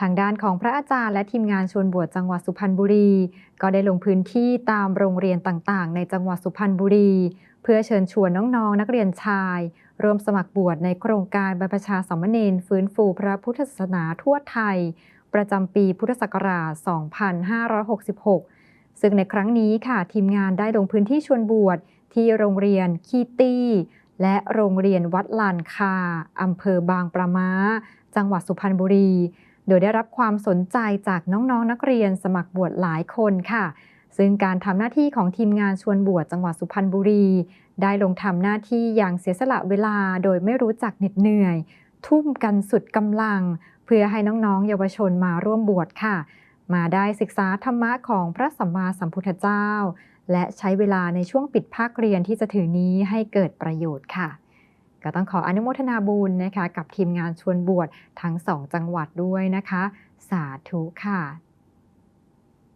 ทางด้านของพระอาจารย์และทีมงานชวนบวชจังหวัดสุพรรณบุรี ก็ได้ลงพื้นที่ตามโรงเรียนต่างๆ ในจังหวัดสุพรรณบุรี เพื่อเชิญชวนน้องๆนักเรียนชายร่วมสมัครบวชในโครงการบรรพชาสมเณรฟื้นฟูพระพุทธศาสนาทั่วไทย ประจำปีพุทธศักราช 2566 ซึ่งในครั้งนี้ค่ะทีมงานได้ลงพื้นที่ชวนบวชที่โรงเรียนคีตี้ และโรงเรียนวัดลานคาอำเภอบางประมาจังหวัดสุพรรณบุรี โดยได้รับความสนใจจากน้องๆนนักเรียนสมัครบวชหลายคนค่ะ ซึ่งการทำหน้าที่ของทีมงานชวนบวชจังหวัดสุพรรณบุรี ได้ลงทำหน้าที่อย่างเสียสละเวลาโดยไม่รู้จักเหน็ดเหนื่อย ทุ่มกันสุดกำลัง เพื่อให้น้องๆ เยาวชนมาร่วมบวชค่ะ มาได้ศึกษาธรรมะของพระสัมมาสัมพุทธเจ้า และใช้เวลาในช่วงปิดภาคเรียนที่จะถึงนี้ให้เกิดประโยชน์ค่ะ ก็ต้องขออนุโมทนาบุญนะคะ กับทีมงานชวนบวชทั้งสองจังหวัดด้วยนะคะ สาธุค่ะ